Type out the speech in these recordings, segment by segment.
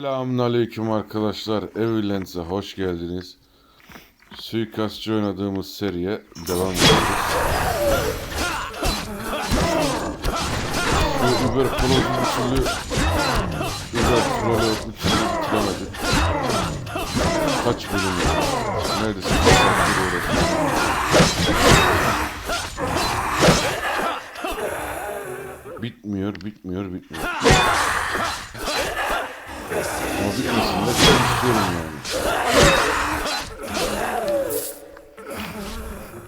Selamünaleyküm arkadaşlar. Evilense hoş geldiniz. Suikastçı oynadığımız seriye devam ediyoruz. Şu Uber Prolog'u bir türlü Uber Prolog'u bir türlü bitiremedik. Kaç bölüm? Neredeyse kaç. Bitmiyor, bitmiyor, bitmiyor. Bitmesin de çok istiyorum yani.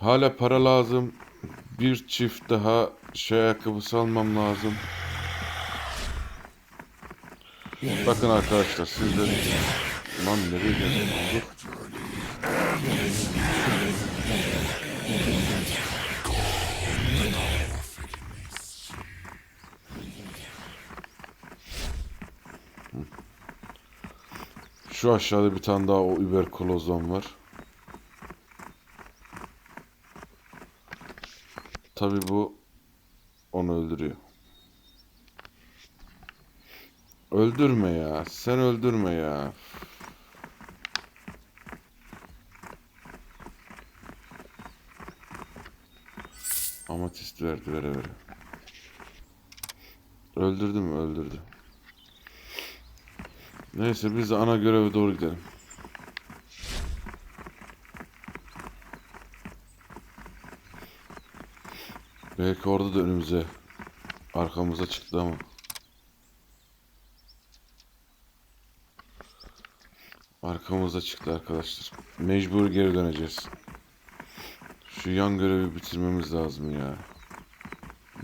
Hala para lazım. Bir çift daha şey ayakkabısı almam lazım. Bakın arkadaşlar sizden Lan nereye geldim? Şu aşağıda bir tane daha o überkolozon var. Tabi bu onu öldürüyor. Öldürme ya. Sen öldürme ya. Amatist verdi vere vere. Öldürdü mü? Öldürdü. Neyse biz de ana göreve doğru gidelim. Belki orada da önümüze arkamıza çıktı ama. Arkamıza çıktı arkadaşlar. Mecbur geri döneceğiz. Şu yan görevi bitirmemiz lazım ya.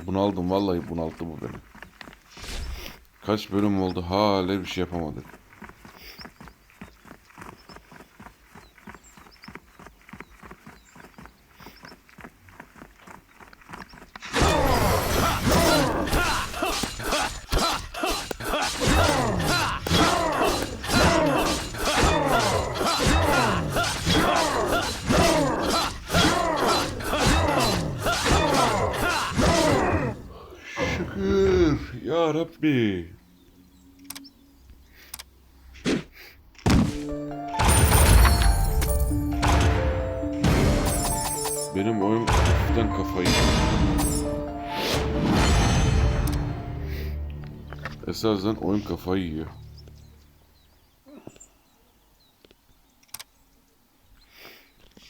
Bunaldım vallahi bunalttı bu beni. Kaç bölüm oldu hala bir şey yapamadık. Rabbi. Benim oyun hafiften kafayı. Esasen oyun kafayı yiyor.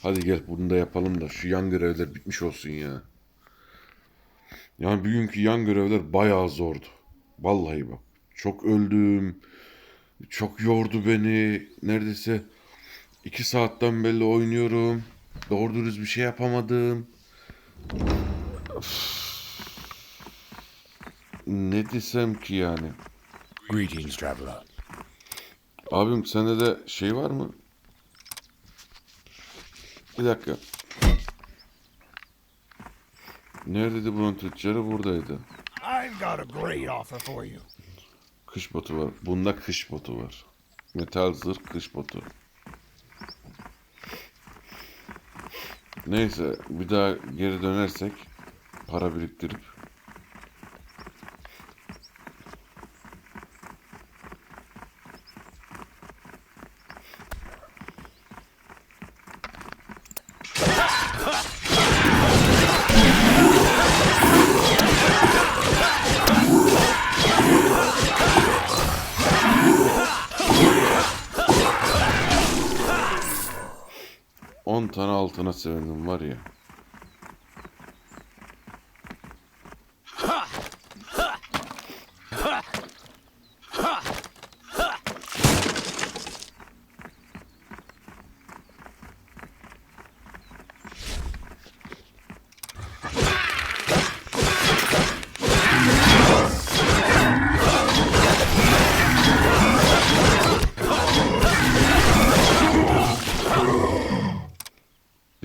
Hadi gel bunu da yapalım da şu yan görevler bitmiş olsun ya. Yani bugünkü yan görevler bayağı zordu. Vallahi bak. Çok öldüm. Çok yordu beni. Neredeyse iki saatten beri oynuyorum. Doğru dürüst bir şey yapamadım. Ne desem ki yani? Greetings, traveler. Abim sende de şey var mı? Bir dakika. Neredeydi bunun tüccarı? Buradaydı. I've got a great offer for you. Kış botu var. Bunda kış botu var. Metal zırh kış botu. Neyse bir daha geri dönersek para biriktirip on tane altına sevindim var ya.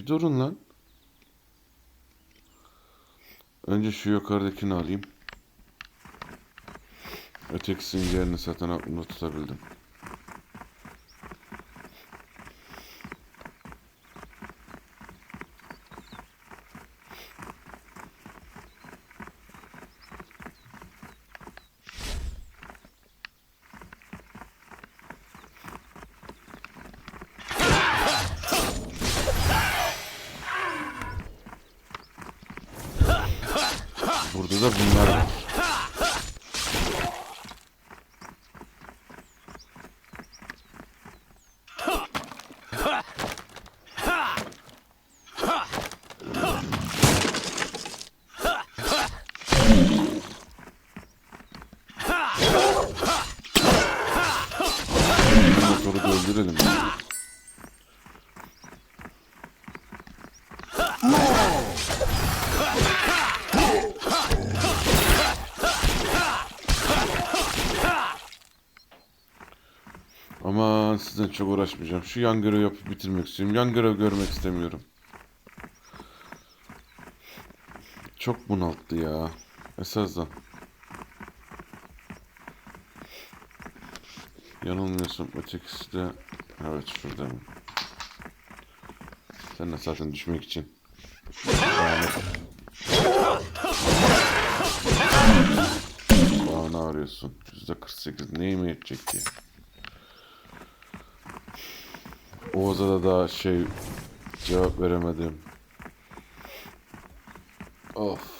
Durun lan. Önce şu yukarıdakini alayım. Ötekisinin yerini zaten aklımda tutabildim. Da bunlar. Motoru da öldürelim. Aman sizden çok uğraşmayacağım. Şu yan görev yapıp bitirmek istiyorum. Yan görev görmek istemiyorum. Çok bunalttı ya. Esasdan. Yanılmıyorsam ötekisi de evet şurada? Sen de zaten düşmek için. Bana arıyorsun. %48 neyime yetecek ki? Oğuz'a da daha şey cevap veremedim. Of.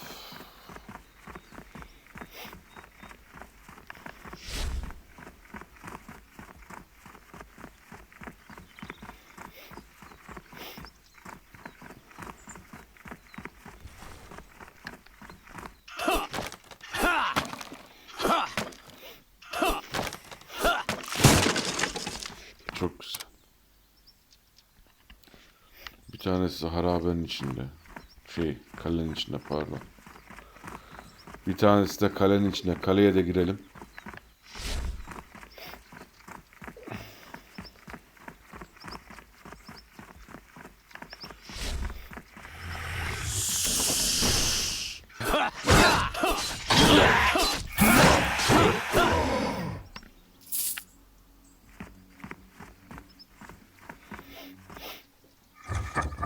Çok güzel. Bir tanesi içinde. Şey, kalenin içinde pardon. Bir tanesi de kalenin içinde. Kaleye de girelim.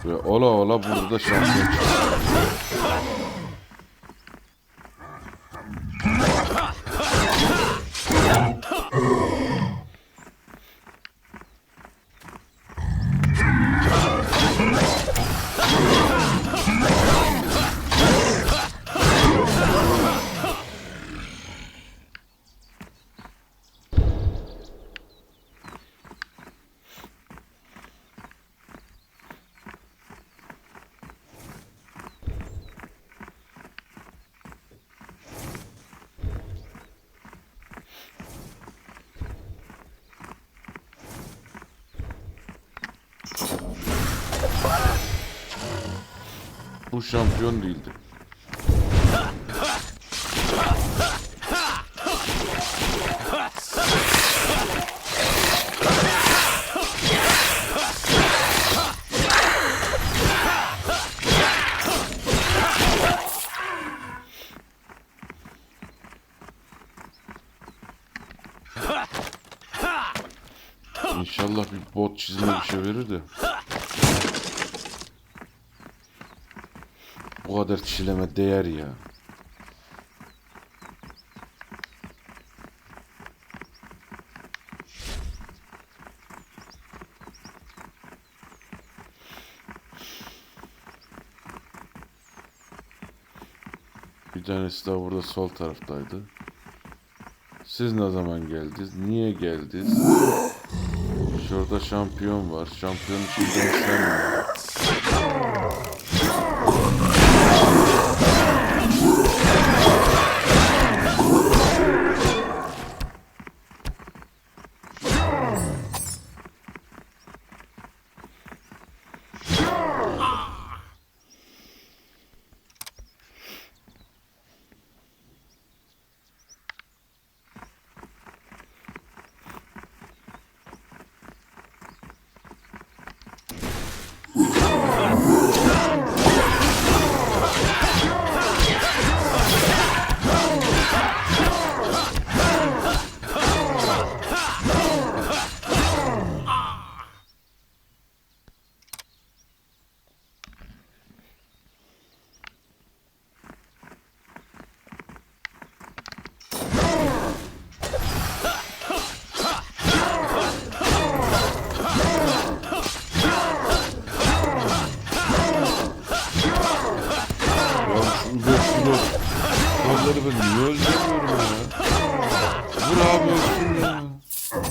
Ve ola burada çıktı. Bu şampiyon değildi. İnşallah bir bot çizme bir şey verir de. O kadar çileme değer ya. Bir tanesi daha burada sol taraftaydı. Siz ne zaman geldiniz? Niye geldiniz? Şurada şampiyon var. Şampiyon için sen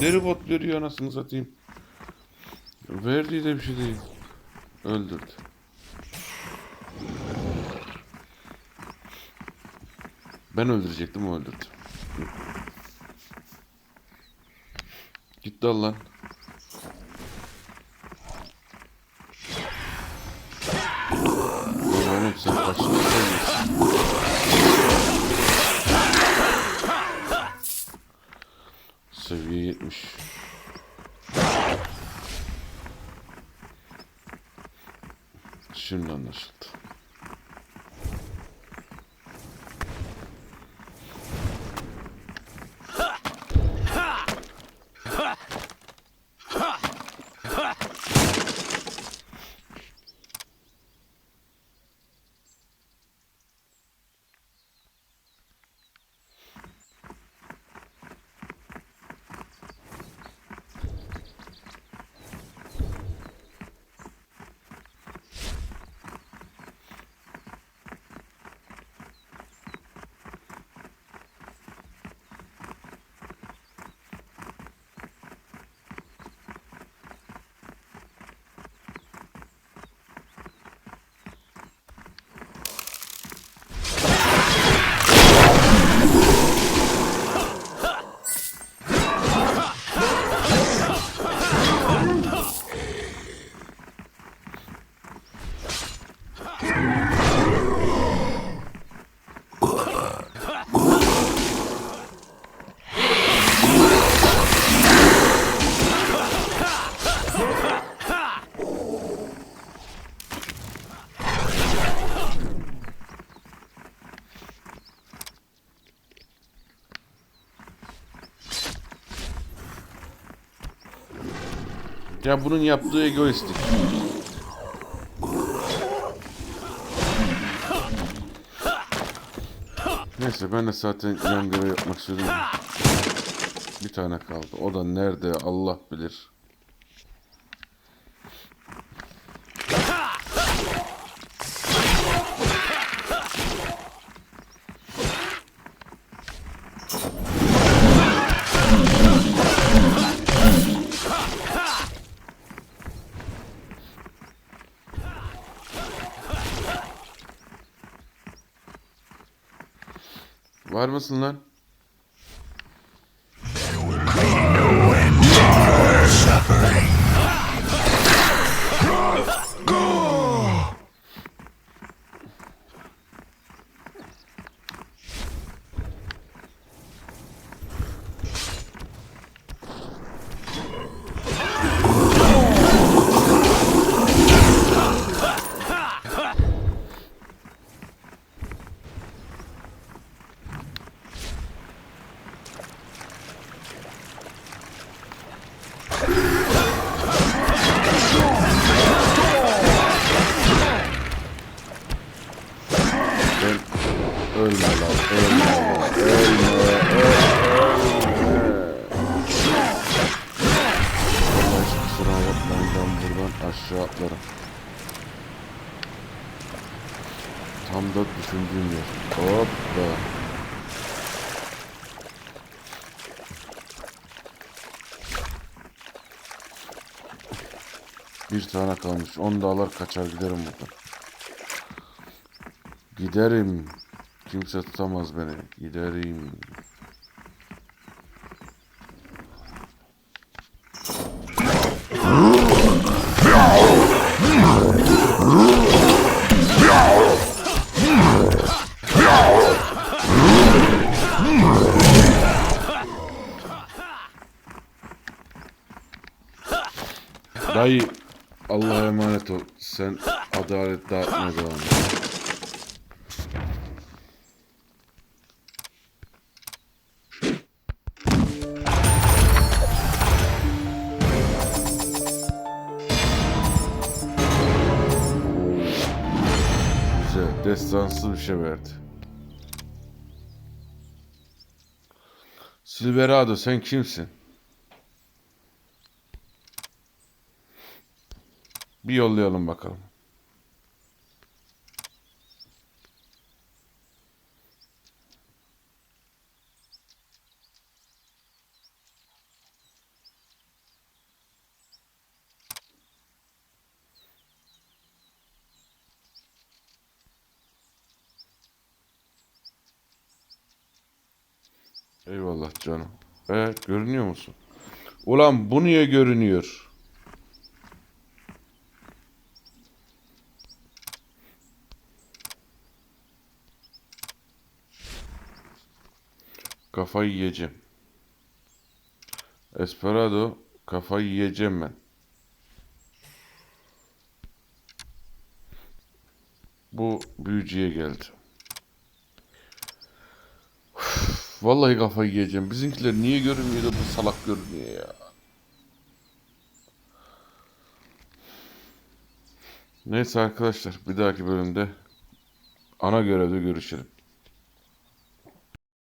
Deri bot veriyor anasını satayım. Verdiği de bir şey değil. Öldürdü. Ben öldürecektim o öldürdü. Gitti al lan. Oğlum sen kaçıncı Şimdi anlaşıldı. Ya bunun yaptığı egoistik. Neyse ben de zaten yan yapmak istedim. Bir tane kaldı. O da nerede Allah bilir. Var mısın lan? Ölme lan ölme ölme ölme kusura bakmayın ben buradan aşağı atlarım Tam da düşündüğüm yer Hoppa Bir tane kalmış. Onu da alır kaçar giderim buradan. Giderim. Kimse tutamaz beni. Giderim. Dayı Allah'a emanet ol. Sen adalet dağıtmaya devam Destansı bir şey verdi. Silverado sen kimsin? Bir yollayalım bakalım. Eyvallah canım. E görünüyor musun? Ulan bu niye görünüyor? Kafayı yiyeceğim. Esperado kafayı yiyeceğim ben. Bu büyücüye geldi. Vallahi kafayı yiyeceğim. Bizimkiler niye görünmüyor da bu salak görünüyor ya. Neyse arkadaşlar bir dahaki bölümde ana görevde görüşelim.